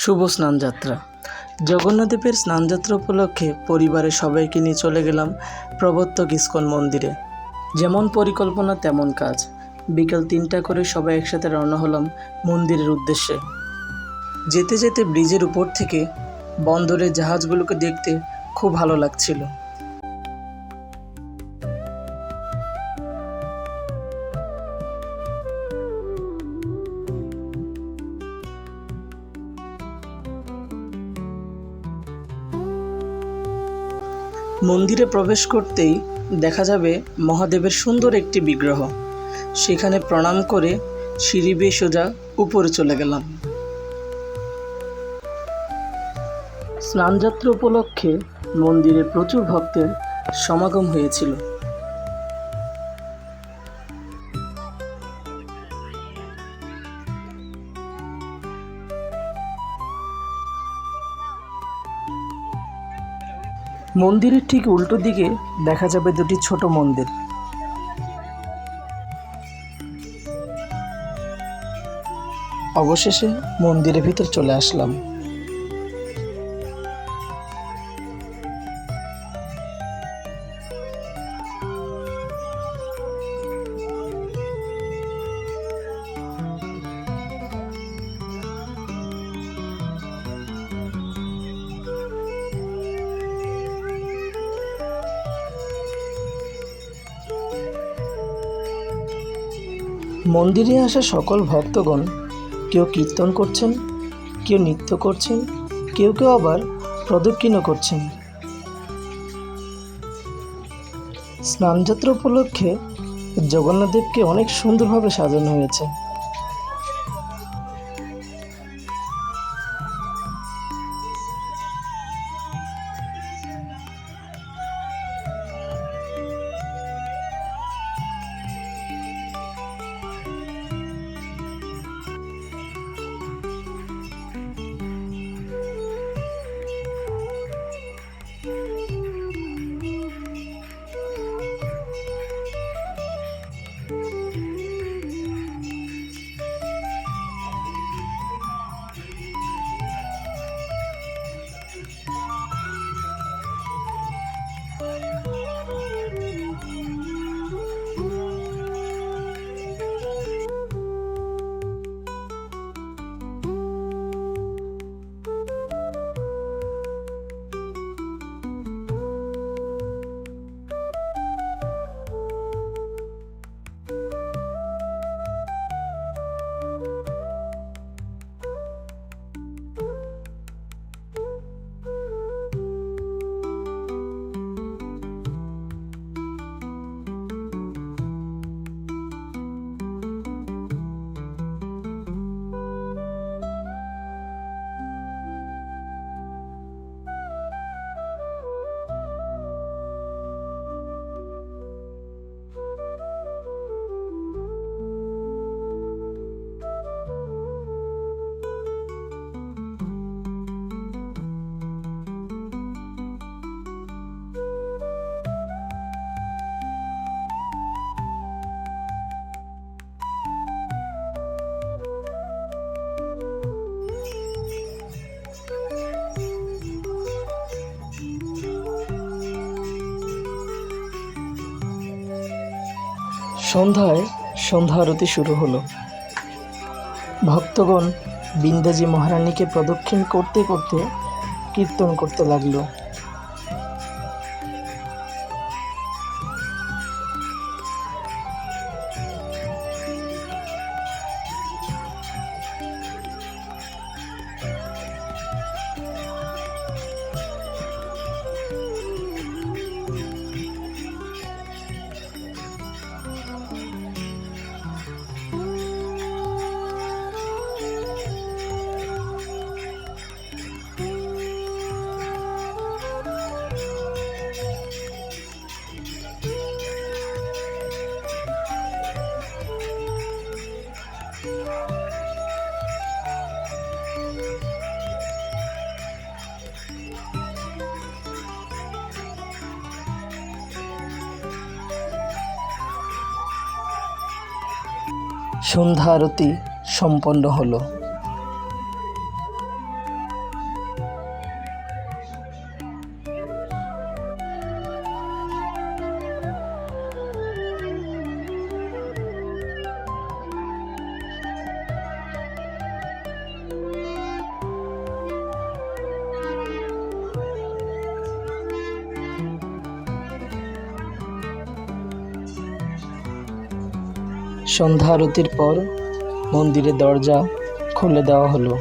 শুভ স্নানযাত্রা। জগন্নাথদেবের স্নানযাত্রা উপলক্ষে পরিবারের সবাইকে নিয়ে চলে গেলাম প্রবর্তক ইস্কন মন্দিরে। যেমন পরিকল্পনা, তেমন কাজ। বিকেল তিনটা করে সবাই একসাথে রওনা হলাম মন্দিরের উদ্দেশ্যে। যেতে যেতে ব্রিজের উপর থেকে বন্দরের জাহাজগুলোকে দেখতে খুব ভালো লাগছিল। মন্দিরে প্রবেশ করতেই দেখা যাবে মহাদেবের সুন্দর একটি বিগ্রহ। সেখানে প্রণাম করে সিঁড়ি বেয়ে সোজা উপরে চলে গেলাম। স্নানযাত্রা উপলক্ষে মন্দিরে প্রচুর ভক্তের সমাগম হয়েছিল। মন্দিরের ঠিক উল্টো দিকে দেখা যাবে দুটি ছোট মন্দির। অবশেষে মন্দিরের ভিতর চলে আসলাম। মন্দিরে আসা সকল ভক্তগণ, কেউ কীর্তন করছেন, কেউ নৃত্য করছেন, কেউ কেউ আবার প্রদক্ষিণও করছেন। স্নানযাত্রা উপলক্ষে জগন্নাথদেবকে অনেক সুন্দরভাবে সাজানো হয়েছে। সন্ধ্যায় সন্ধ্যা আরতি শুরু হলো। ভক্তগণ বিন্দাজি মহারানীকে প্রদক্ষিণ করতে করতে কীর্তন করতে লাগল। সন্ধ্যা আরতি সম্পন্ন হলো। সন্ধ্যা আরতির পর মন্দিরের দরজা খুলে দেওয়া হলো।